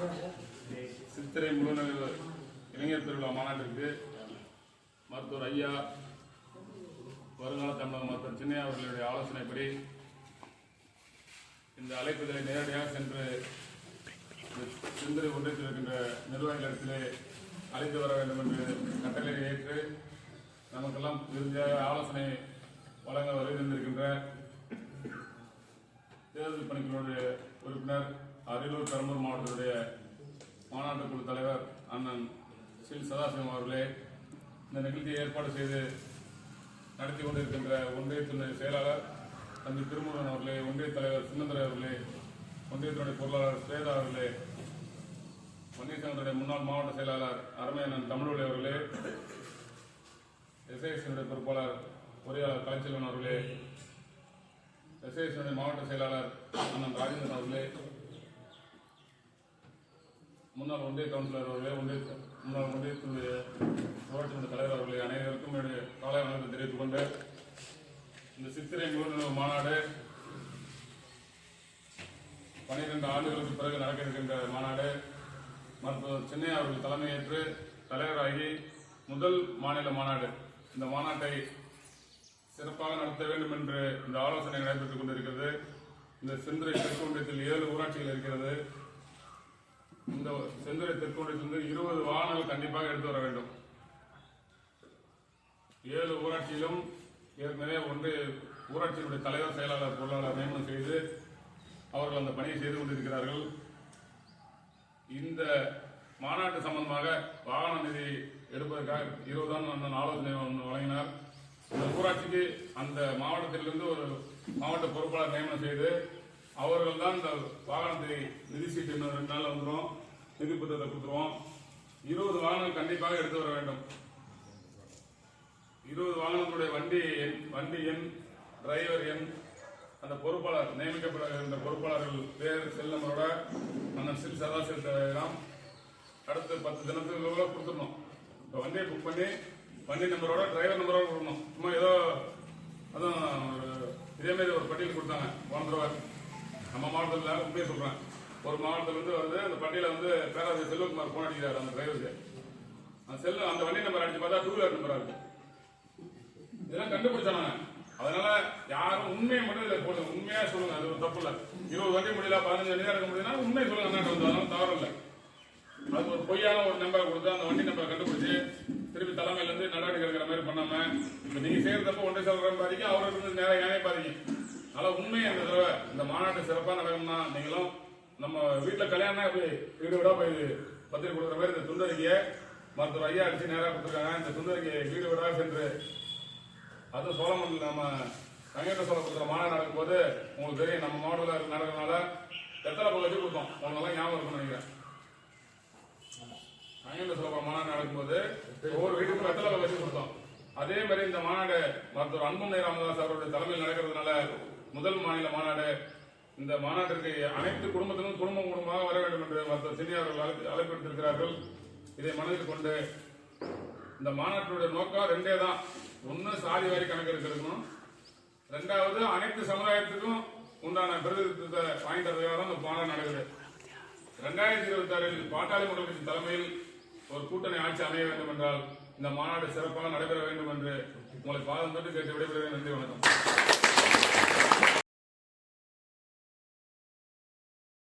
சித்திரை முழுநகர் இளைஞர் திருவிழா மாநாட்டிற்கு மருத்துவர் ஐயா வருங்கால தமிழக மருத்துவர் சின்னையா அவர்களுடைய ஆலோசனைப்படி இந்த அழைப்புதலை நேரடியாக சென்று சிந்தனை ஒன்றியத்தில் இருக்கின்ற நிர்வாகிகளிடத்திலே அழைத்து வர வேண்டும் என்று கட்டளை ஏற்று நமக்கெல்லாம் இறுதியாக ஆலோசனை வழங்க வருகின்றிருக்கின்ற தேர்தல் பணிக்குழுடைய உறுப்பினர் அரியலூர் பெரம்பூர் மாவட்டத்துடைய மாநாட்டு குழு தலைவர் அண்ணன் சில் சதாசிவம் அவர்களே இந்த நிகழ்ச்சியை ஏற்பாடு செய்து நடத்தி கொண்டிருக்கின்ற ஒன்றியத்தினுடைய செயலாளர் தம்பி திருமுருகன் அவர்களே ஒன்றிய தலைவர் சின்னதுரை அவர்களே ஒன்றியத்தினுடைய பொருளாளர் ஸ்வேதா அவர்களே ஒன்றியத்தினுடைய முன்னாள் மாவட்ட செயலாளர் அருமையண்ணன் தமிழ்வழி அவர்களே எஸ்ஐஎஸ்னுடைய பொறுப்பாளர் பொறியாளர் கலைச்செல்வன் அவர்களே எஸ்ஐஎஸ்னுடைய மாவட்ட செயலாளர் அண்ணன் ராஜேந்திரன் அவர்களே முன்னாள் ஒன்றிய கவுன்சிலர் அவர்களே ஒன்றிய முன்னாள் ஒன்றியத்தினுடைய ஊராட்சி தலைவர் அவர்களே அனைவருக்கும் என்னுடைய காலை வணக்கத்தை தெரிவித்துக் கொண்டு இந்த சித்திரை முழுநிலவு மாநாடு பனிரெண்டு ஆண்டுகளுக்கு பிறகு நடக்க இருக்கின்ற மாநாடு மருத்துவர் சென்னை அவர்கள் தலைமையேற்று தலைவராகி முதல் மாநில மாநாடு. இந்த மாநாட்டை சிறப்பாக நடத்த வேண்டும் என்று இந்த ஆலோசனை நடைபெற்றுக் கொண்டிருக்கிறது. இந்த செந்துறை தெற்கு ஒன்றியத்தில் ஏழு ஊராட்சிகள் இருக்கிறது. செந்துறை இருபது வாகனங்கள் கண்டிப்பாக எடுத்து வர வேண்டும். ஏழு ஊராட்சியிலும் ஏற்கனவே ஒன்றிய ஊராட்சியினுடைய தலைவர் செயலாளர் பொருளாளர் நியமனம் செய்து அவர்கள் அந்த பணியை செய்து கொண்டிருக்கிறார்கள். இந்த மாநாட்டு சம்பந்தமாக வாகன நிதி எடுப்பதற்காக இருபதாம் அந்த ஆலோசனை வழங்கினார். இந்த ஊராட்சிக்கு அந்த மாவட்டத்திலிருந்து ஒரு மாவட்ட பொறுப்பாளர் நியமனம் செய்து அவர்கள் தான் இந்த வாகனத்தை நிதி சீட்டு இன்னும் ரெண்டு நாள் வந்துடும் நிதி புத்தகத்தை கொடுத்துருவோம். இருபது வாகனம் கண்டிப்பாக எடுத்து வர வேண்டும். இருபது வாகனத்துடைய வண்டி எண் வண்டி எண் டிரைவர் எண் அந்த பொறுப்பாளர் நியமிக்கப்படுகின்ற பொறுப்பாளர்கள் பேர் செல் நம்பரோட அந்த சில் சதாசிவ தேவையெல்லாம் அடுத்த பத்து தினத்துக்குள்ள கொடுத்துடணும். இப்போ வண்டியை புக் பண்ணி வண்டி நம்பரோட டிரைவர் நம்பரோட கொடுக்கணும். சும்மா ஏதோ அதுவும் இதேமாரி இதே மாதிரி ஒரு பட்டியல் கொடுத்தாங்க. போன நம்ம மாவட்டத்தில் உண்மையை சொல்கிறேன் ஒரு மாவட்டத்திலிருந்து வருது அந்த பட்டியல வந்து பேராசிரியர் செல்வகுமார் போன் அடிக்கிறார் அந்த டிரைவருக்கு அந்த செல்லு அந்த வண்டி நம்பர் அடிச்சு பார்த்தா டூ வீலர் நம்பரா இருக்கு. இதெல்லாம் கண்டுபிடிச்சாங்க அதனால யாரும் உண்மையை மட்டும் இதில் போடுங்க உண்மையா சொல்லுங்க. அது ஒரு தப்பு இல்லை. இருபது வண்டி முடியல பதினஞ்சு வண்டி இருக்க முடியுதுன்னா உண்மையை சொல்லுங்க அண்ணாட்ட வந்தாலும் தவறு இல்லை. அது ஒரு பொய்யான ஒரு நம்பரை கொடுத்து அந்த வண்டி நம்பரை கண்டுபிடிச்சு திருப்பி தலைமையிலேருந்து நடவடிக்கை எடுக்கிற மாதிரி பண்ணாம இப்போ நீங்க செய்யறதப்ப ஒன்றை சொல்ற பாதிக்கும் அவருக்கு இருந்து நேர நியாயம் பாதிக்கும் அதனால உண்மையை அந்த தடவை. இந்த மாநாட்டு சிறப்பாக நடக்கணும்னா நீங்களும் நம்ம வீட்டில் கல்யாணம் எப்படி? வீடு வீடா போய் பத்திரிக்கை கொடுக்குற மாதிரி இந்த துந்தரிக்கையை மருத்துவர் ஐயா அடிச்சு நேராக கொடுத்துருக்காங்க. இந்த துந்தரிக்கையை வீடு வீடா சென்று அதுவும் சோழமன் நம்ம கங்கேட்ட சோழ கொடுக்குற மாநாடு நடக்கும்போது உங்களுக்கு தெரியும் நம்ம மாவட்டத்தில் நடக்கிறதுனால எத்தனை பொருள் வச்சு கொடுத்தோம். உங்களெல்லாம் ஞாபகம் இருக்கும்னு நினைக்கிறேன். கங்கேட்ட சோழ மாநாடு நடக்கும்போது ஒவ்வொரு வீட்டுக்கும் எத்தனை பொருள் வச்சு கொடுத்தோம். அதே மாதிரி இந்த மாநாடு மருத்துவர் அன்புமணி ராமதாஸ் அவருடைய தலைமையில் நடக்கிறதுனால முதல் மாநில மாநாடு இந்த மாநாட்டிற்கு அனைத்து குடும்பத்திலும் குடும்பம் குடும்பமாக வர வேண்டும் என்று மற்ற செய்தியாளர்கள் அழைப்பு எடுத்திருக்கிறார்கள் இதை மனதில் கொண்டு இந்த மாநாட்டினுடைய நோக்கம் ரெண்டே தான். ஒன்று சாதி வாரி கணக்கு எடுக்கணும் ரெண்டாவது அனைத்து சமுதாயத்துக்கும் உண்டான பிரதிநிதித்துவத்தை வாய்ந்த விவகாரம் தான் இந்த மாநாடு நடக்குது. ரெண்டாயிரத்தி இருபத்தி ஆறில் பாட்டாளி மக்கள் கட்சி தலைமையில் ஒரு கூட்டணி ஆட்சி அமைய வேண்டும் என்றால் இந்த மாநாடு சிறப்பாக நடைபெற வேண்டும் என்று உங்களை பாதம் தொட்டு கேட்டு விடைபெறுகிறேன். நன்றி வணக்கம்.